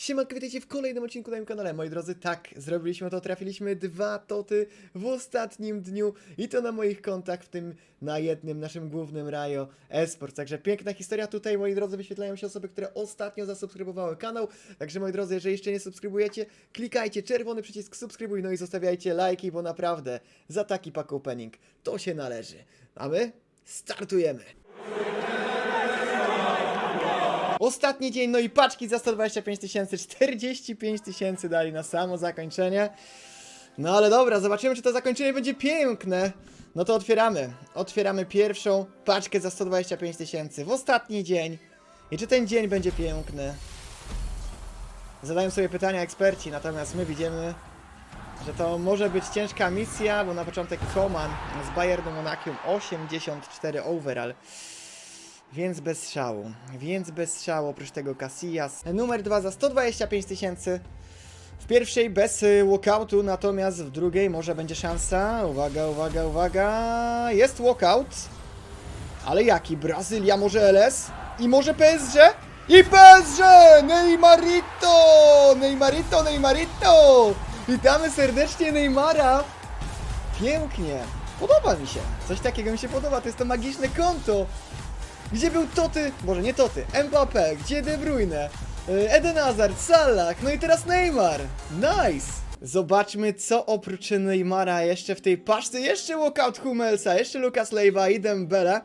Siemanko, witajcie w kolejnym odcinku na moim kanale. Moi drodzy, tak, zrobiliśmy to, trafiliśmy dwa toty w ostatnim dniu i to na moich kontach, w tym na jednym naszym głównym Rajo Esports. Także piękna historia tutaj, moi drodzy, wyświetlają się osoby, które ostatnio zasubskrybowały kanał. Także moi drodzy, jeżeli jeszcze nie subskrybujecie, klikajcie czerwony przycisk subskrybuj, no i zostawiajcie lajki, bo naprawdę za taki pack opening to się należy. A my startujemy. Ostatni dzień, no i paczki za 125 tysięcy, 45 tysięcy dali na samo zakończenie. No ale dobra, zobaczymy, czy to zakończenie będzie piękne. No to otwieramy. Otwieramy pierwszą paczkę za 125 tysięcy w ostatni dzień. I czy ten dzień będzie piękny? Zadają sobie pytania eksperci, natomiast my widzimy, że to może być ciężka misja, bo na początek Koman z Bayernu Monachium 84 overall. Więc bez szału, więc bez szału, oprócz tego Casillas. Numer 2 za 125 tysięcy. W pierwszej bez walkoutu, natomiast w drugiej może będzie szansa. Uwaga, uwaga, uwaga. Jest walkout. Ale jaki? Brazylia, może LS? I może PSG? I PSG! Neymarito! Neymarito, Neymarito! Witamy serdecznie Neymara! Pięknie! Podoba mi się. Coś takiego mi się podoba. To jest to magiczne konto. Gdzie był Toty? Może nie Toty. Mbappé, gdzie De Bruyne? y, Eden Hazard, Salah, no i teraz Neymar. Nice! Zobaczmy, co oprócz Neymara jeszcze w tej paczce. Jeszcze walkout Hummelsa, jeszcze Lucas Leiva i Dembele.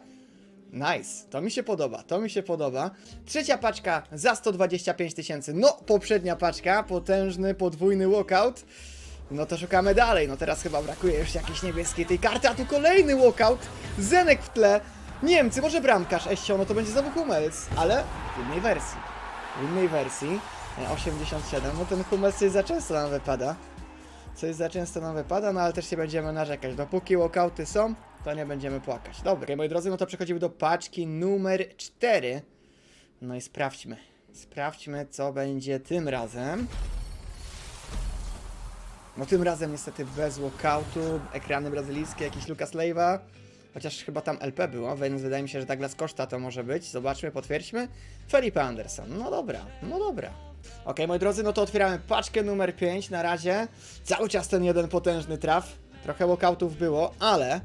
Nice, to mi się podoba, to mi się podoba. Trzecia paczka za 125 tysięcy. No, poprzednia paczka, potężny, podwójny walkout. No to szukamy dalej. No teraz chyba brakuje już jakiejś niebieskiej tej karty, a tu kolejny walkout. Zenek w tle. Niemcy, może bramkarz Esio, no to będzie znowu Hummels, ale w innej wersji. W innej wersji. e, 87, no ten Hummels coś za często nam wypada. Coś za często nam wypada, no ale też się będziemy narzekać. Dopóki walkouty są, to nie będziemy płakać. Dobra, moi drodzy, no to przechodzimy do paczki numer 4. No i sprawdźmy. Sprawdźmy, co będzie tym razem. No tym razem niestety bez walkoutu, ekrany brazylijskie, jakiś Lucas Leiva. Chociaż chyba tam LP było, więc wydaje mi się, że Douglas Costa to może być. Zobaczmy, potwierdźmy. Felipe Anderson. No dobra, no dobra. Ok, moi drodzy, no to otwieramy paczkę numer 5 na razie. Cały czas ten jeden potężny traf. Trochę walkoutów było, ale...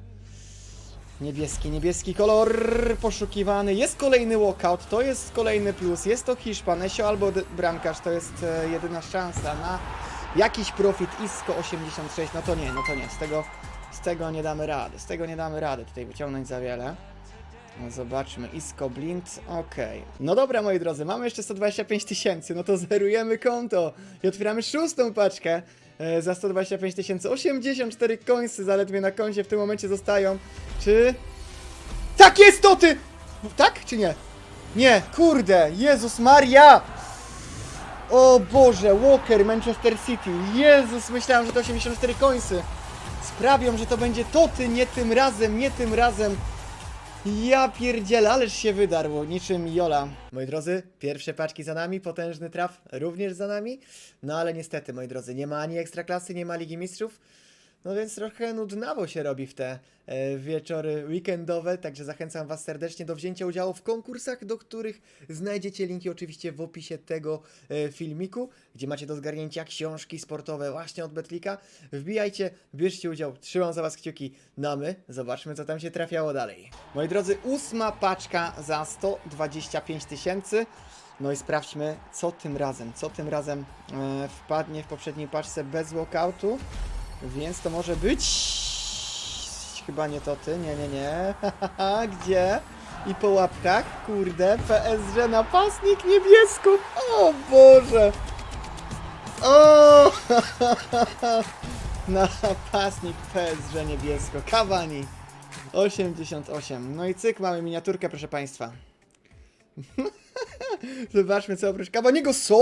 Niebieski, niebieski kolor poszukiwany. Jest kolejny walkout, to jest kolejny plus. Jest to Hiszpan, Esio albo bramkarz, to jest e, jedyna szansa na jakiś profit. Isco 86, no to nie, no to nie. Z tego, z tego nie damy rady, z tego nie damy rady tutaj wyciągnąć za wiele. No Zobaczmy, Isco Blind, okej. No dobra, moi drodzy, mamy jeszcze 125 tysięcy, no to zerujemy konto i otwieramy szóstą paczkę e, za 125 tysięcy. 84 końsy zaledwie na koncie w tym momencie zostają. Czy... Tak jest to ty! Tak czy nie? Nie, kurde, Jezus Maria! O Boże, Walker, Manchester City. Jezus, myślałem, że to 84 końsy. Sprawią, że to będzie Toty, nie tym razem, nie tym razem. Ja pierdzielę, ależ się wydarło, niczym Jola. Moi drodzy, pierwsze paczki za nami, potężny traf również za nami. No ale niestety, moi drodzy, nie ma ani ekstraklasy, nie ma Ligi Mistrzów. No więc trochę nudnawo się robi w te e, wieczory weekendowe, także zachęcam Was serdecznie do wzięcia udziału w konkursach, do których znajdziecie linki oczywiście w opisie tego e, filmiku, gdzie macie do zgarnięcia książki sportowe właśnie od Betlika. Wbijajcie, bierzcie udział, trzymam za Was kciuki. No my zobaczmy, co tam się trafiało dalej. Moi drodzy, ósma paczka za 125 tysięcy. No i sprawdźmy, co tym razem, co tym razem e, wpadnie w poprzedniej paczce bez walkoutu. Więc to może być. Chyba nie to ty, nie, nie, nie. Gdzie? I po łapkach, kurde, PSG napastnik niebiesko. O Boże! O! Napastnik PSG niebiesko. Cavani. 88. No i cyk, mamy miniaturkę, proszę Państwa. Zobaczmy, co oprócz Cavaniego są!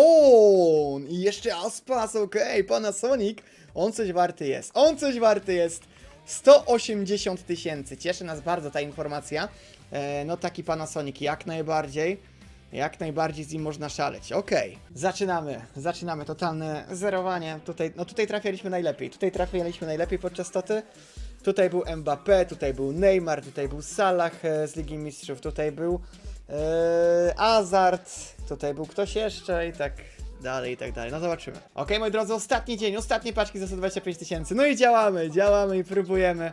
I jeszcze Aspas, okej, Panasonic. On coś warty jest. On coś warty jest. 180 tysięcy. Cieszy nas bardzo ta informacja. E, no taki Panasonic, jak najbardziej. Jak najbardziej z nim można szaleć. Okej. Zaczynamy. Zaczynamy. Totalne zerowanie. Tutaj, no tutaj trafialiśmy najlepiej. Tutaj trafialiśmy najlepiej podczas toty. Tutaj był Mbappé, tutaj był Neymar, tutaj był Salah e, z Ligi Mistrzów, tutaj był e, Hazard, tutaj był ktoś jeszcze i tak dalej i tak dalej. No zobaczymy. Okej, moi drodzy, ostatni dzień, ostatnie paczki za 125 tysięcy. No i działamy, działamy i próbujemy.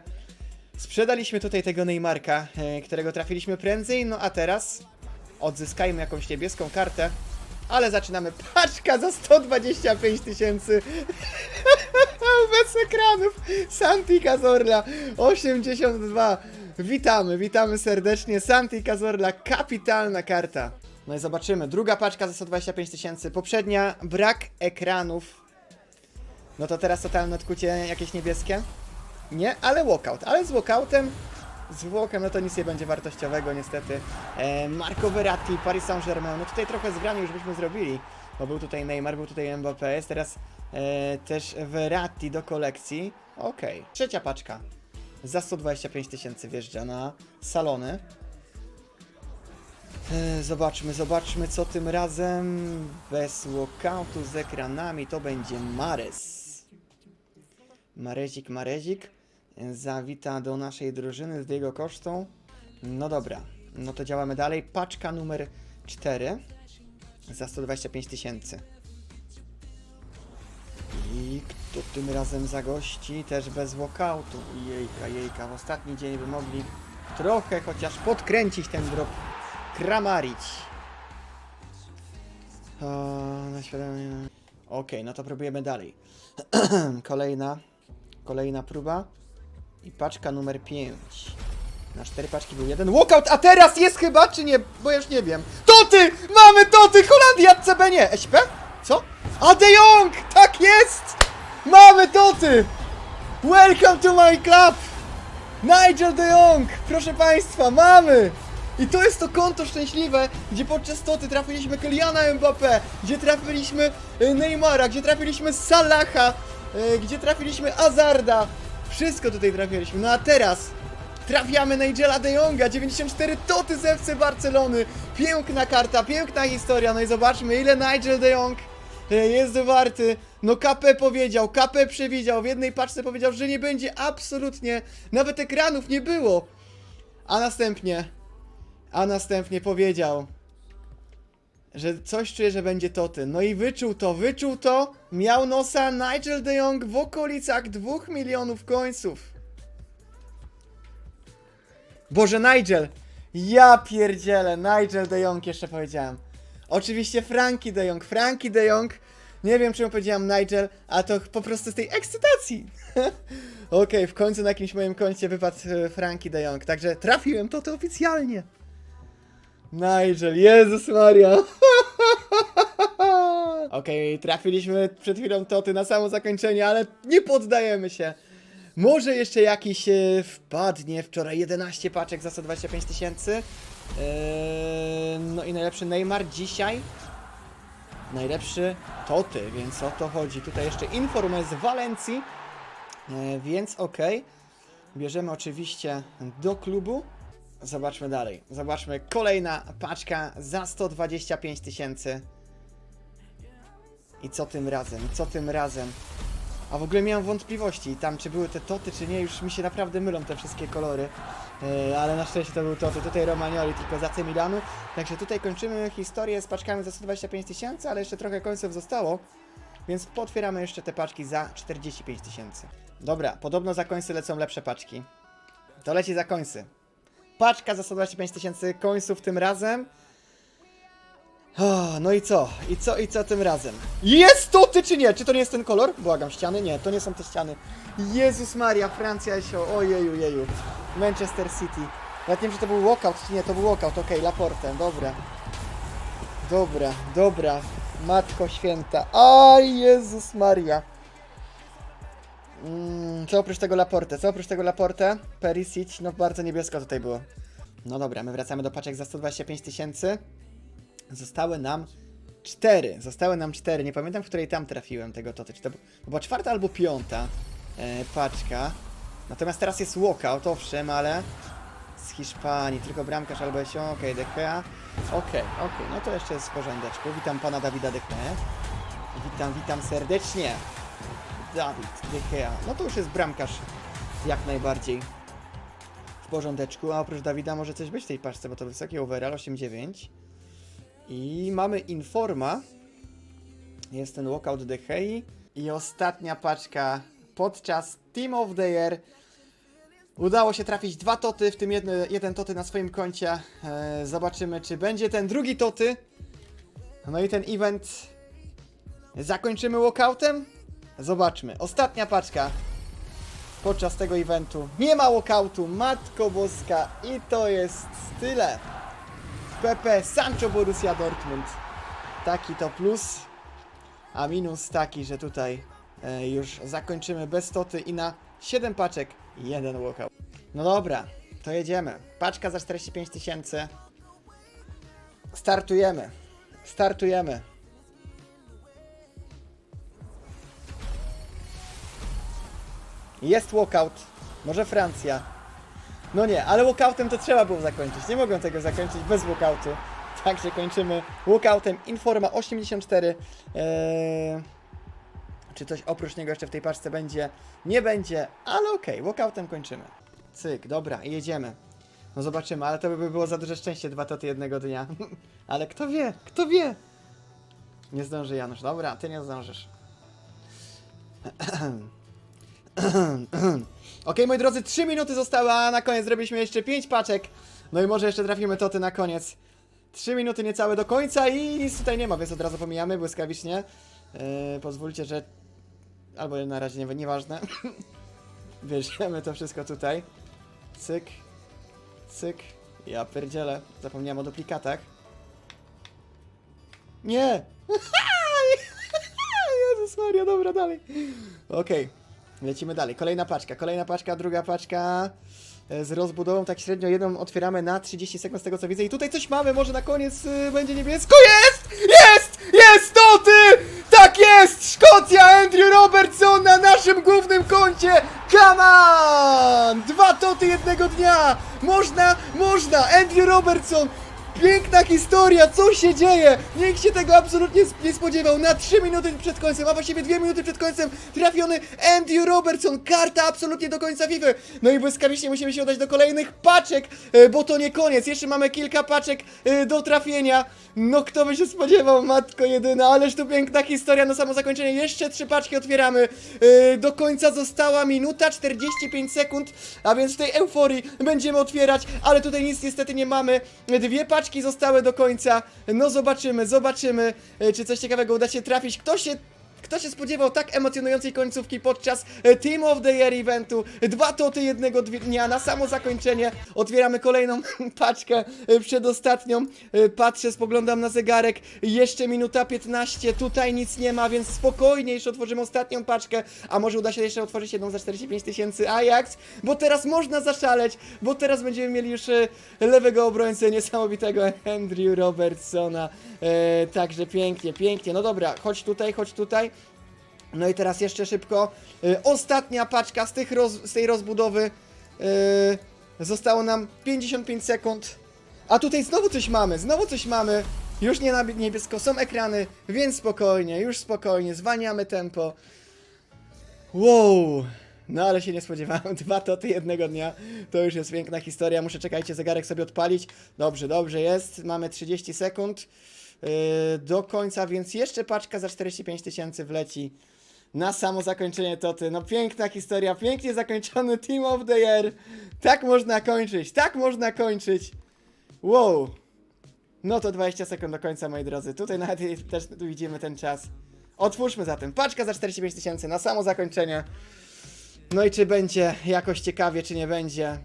Sprzedaliśmy tutaj tego Neymarka, e, którego trafiliśmy prędzej, no a teraz odzyskajmy jakąś niebieską kartę. Ale zaczynamy. Paczka za 125 tysięcy. Bez ekranów. Santi Cazorla 82. Witamy, witamy serdecznie. Santi Cazorla, kapitalna karta. No i zobaczymy. Druga paczka za 125 tysięcy. Poprzednia brak ekranów. No to teraz totalne odkucie jakieś niebieskie? Nie, ale walkout. Ale z walkoutem, z walkiem, no to nic nie będzie wartościowego niestety. E, Marco Verratti, Paris Saint-Germain, no tutaj trochę zgranie już byśmy zrobili, bo był tutaj Neymar, był tutaj Mbappé, jest teraz e, też Verratti do kolekcji. Okej, trzecia paczka. Za 125 tysięcy wjeżdża na salony. E, Zobaczmy, zobaczmy co tym razem. Bez walkoutu z ekranami to będzie Mares. Marezik, Marezik zawita do naszej drużyny z jego kosztą. No dobra, no to działamy dalej. Paczka numer 4 za 125 tysięcy. I kto tym razem zagości? Też bez walkoutu. Jejka, jejka. W ostatni dzień by mogli trochę chociaż podkręcić ten drop. Kramarić. O, na świadomie. Okej, no to próbujemy dalej. Kolejna Kolejna próba. I paczka numer 5. Na cztery paczki był jeden walkout, a teraz jest chyba, czy nie? Bo już nie wiem. Toty! Mamy Toty! Holandia, CB nie! SP? Co? A De Jong! Tak jest! Mamy Toty! Welcome to my club! Nigel De Jong! Proszę Państwa, mamy! I to jest to konto szczęśliwe, gdzie podczas Toty trafiliśmy Kyliana Mbappé, gdzie trafiliśmy e, Neymara, gdzie trafiliśmy Salaha, e, gdzie trafiliśmy Azarda. Wszystko tutaj trafiliśmy. No a teraz trafiamy Nigela De Jonga, 94 Toty z FC Barcelony. Piękna karta, piękna historia. No i zobaczmy ile Nigel De Jong e, jest warty. No KP powiedział, KP przewidział, w jednej paczce powiedział, że nie będzie absolutnie, nawet ekranów nie było. A następnie, a następnie powiedział, że coś czuje, że będzie Toty. No i wyczuł to, wyczuł to. Miał nosa Nigel de Jong w okolicach 2 milionów końców. Boże, Nigel! Ja pierdzielę, Nigel de Jong jeszcze powiedziałem. Oczywiście Frankie de Jong, Frankie de Jong. Nie wiem, czemu powiedziałem Nigel, a to po prostu z tej ekscytacji. Okej, w końcu na jakimś moim koncie wypadł e, Frankie de Jong, także trafiłem to to oficjalnie. Nigel, Jezus Maria. Okej, trafiliśmy przed chwilą Toty na samo zakończenie, ale nie poddajemy się. Może jeszcze jakiś e, wpadnie. Wczoraj 11 paczek za 125 tysięcy. Eee, no i najlepszy Neymar dzisiaj. Najlepszy Toty, więc o to chodzi. Tutaj jeszcze inform z Walencji. E, więc okej. Bierzemy oczywiście do klubu. Zobaczmy dalej. Zobaczmy. Kolejna paczka za 125 tysięcy. I co tym razem? Co tym razem? A w ogóle miałem wątpliwości tam, czy były te toty, czy nie. Już mi się naprawdę mylą te wszystkie kolory. E, ale na szczęście to był toty. Tutaj Romagnoli tylko za C Milanu. Także tutaj kończymy historię z paczkami za 125 tysięcy, ale jeszcze trochę końców zostało. Więc potwieramy jeszcze te paczki za 45 tysięcy. Dobra, podobno za końce lecą lepsze paczki. To leci za końce. Paczka za 125 tysięcy końców tym razem. No i co? I co, i co tym razem? Jest to ty czy nie? Czy to nie jest ten kolor? Błagam, ściany? Nie, to nie są te ściany. Jezus Maria, Francja się, ojeju, jeju. Manchester City. Nawet nie wiem, czy to był walkout, czy nie, to był walkout, okej, Laporte, dobra. Dobra, dobra. Matko Święta. Aj, Jezus Maria. Mm, co oprócz tego Laporte? Co oprócz tego Laporte? Perisic, no bardzo niebiesko tutaj było. No dobra, my wracamy do paczek za 125 tysięcy. Zostały nam cztery. Zostały nam cztery. Nie pamiętam, w której tam trafiłem tego toty. Czy to była czwarta albo piąta e, paczka. Natomiast teraz jest walkout, owszem, ale z Hiszpanii. Tylko bramkarz albo jest okej, De Gea. Okej, okej, no to jeszcze jest w porządeczku. Witam pana Dawida De Gea. Witam, witam serdecznie. Dawid De Gea. No to już jest bramkarz jak najbardziej w porządeczku. A oprócz Dawida może coś być w tej paczce, bo to wysoki overall 8-9. I mamy Informa. Jest ten walkout De Gea. I ostatnia paczka podczas Team of the Year. Udało się trafić dwa toty, w tym jeden toty na swoim koncie. E, zobaczymy, czy będzie ten drugi toty. No i ten event zakończymy walkoutem? Zobaczmy. Ostatnia paczka podczas tego eventu. Nie ma walkoutu, matko boska i to jest tyle. PP Sancho Borussia Dortmund. Taki to plus, a minus taki, że tutaj e, już zakończymy bez toty i na 7 paczek jeden walkout. No dobra, to jedziemy. Paczka za 45 tysięcy. Startujemy. Startujemy. Jest walkout. Może Francja. No nie, ale walkoutem to trzeba było zakończyć. Nie mogłem tego zakończyć bez walkoutu. Także kończymy walkoutem. Informa 84. Eee, czy coś oprócz niego jeszcze w tej paczce będzie? Nie będzie, ale okej, walkoutem kończymy. Cyk, dobra, jedziemy. No zobaczymy, ale to by było za duże szczęście dwa toty jednego dnia. ale kto wie, kto wie? Nie zdąży Janusz. Dobra, ty nie zdążysz. Okej, moi drodzy, 3 minuty zostały, a na koniec zrobiliśmy jeszcze 5 paczek. No i może jeszcze trafimy toty na koniec. 3 minuty niecałe do końca i nic tutaj nie ma, więc od razu pomijamy błyskawicznie. Yy, pozwólcie, że... Albo na razie nie, nieważne. Bierzemy to wszystko tutaj. Cyk. Cyk. Ja pierdzielę. Zapomniałem o duplikatach. Nie! Jezus Maria, dobra, dalej. Okej. Lecimy dalej. Kolejna paczka, kolejna paczka, druga paczka e, z rozbudową. Tak średnio jedną otwieramy na 30 sekund z tego co widzę. I tutaj coś mamy, może na koniec y, będzie niebiesko. Jest! Jest! Jest! To ty! Tak jest! Szkocja! Andrew Robertson na naszym głównym koncie! Come on! Dwa toty jednego dnia! Można, można! Andrew Robertson! Piękna historia, co się dzieje? Nikt się tego absolutnie nie spodziewał. Na 3 minuty przed końcem, a właściwie 2 minuty przed końcem trafiony Andy Robertson. Karta absolutnie do końca FIFA. No i błyskawicznie musimy się udać do kolejnych paczek, e, bo to nie koniec. Jeszcze mamy kilka paczek e, do trafienia. No kto by się spodziewał, matko jedyna, ależ to piękna historia na samo zakończenie. Jeszcze trzy paczki otwieramy. E, Do końca została minuta 45 sekund, a więc w tej euforii będziemy otwierać, ale tutaj nic niestety nie mamy. Dwie paczki zostały do końca. No zobaczymy, zobaczymy, e, czy coś ciekawego uda się trafić. Kto się kto się spodziewał tak emocjonującej końcówki podczas e, Team of the Year eventu? Dwa toty jednego dnia na samo zakończenie. Otwieramy kolejną paczkę, e, przedostatnią. E, Patrzę, spoglądam na zegarek. Jeszcze minuta 15. Tutaj nic nie ma, więc spokojnie już otworzymy ostatnią paczkę. A może uda się jeszcze otworzyć jedną za 45 tysięcy Ajax? Bo teraz można zaszaleć, bo teraz będziemy mieli już lewego obrońcę niesamowitego Andrew Robertsona. E, także pięknie, pięknie. No dobra, chodź tutaj, chodź tutaj. No i teraz jeszcze szybko. Y, ostatnia paczka z, tych roz, z tej rozbudowy. Y, zostało nam 55 sekund. A tutaj znowu coś mamy, znowu coś mamy. Już nie na niebiesko, są ekrany, więc spokojnie, już spokojnie, zwalniamy tempo. Wow! No ale się nie spodziewałem, dwa toty jednego dnia, to już jest piękna historia, muszę czekajcie, zegarek sobie odpalić. Dobrze, dobrze jest, mamy 30 sekund yy, do końca, więc jeszcze paczka za 45 tysięcy wleci na samo zakończenie toty. No piękna historia, pięknie zakończony Team of the Year. Tak można kończyć, tak można kończyć. Wow! No to 20 sekund do końca, moi drodzy. Tutaj nawet też tu widzimy ten czas. Otwórzmy zatem. Paczka za 45 tysięcy na samo zakończenie. No i czy będzie jakoś ciekawie, czy nie będzie.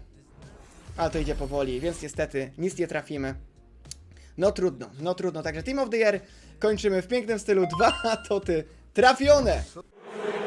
Ale to idzie powoli, więc niestety nic nie trafimy. No trudno, no trudno. Także Team of the Year kończymy w pięknym stylu. Dwa toty trafione. Amen.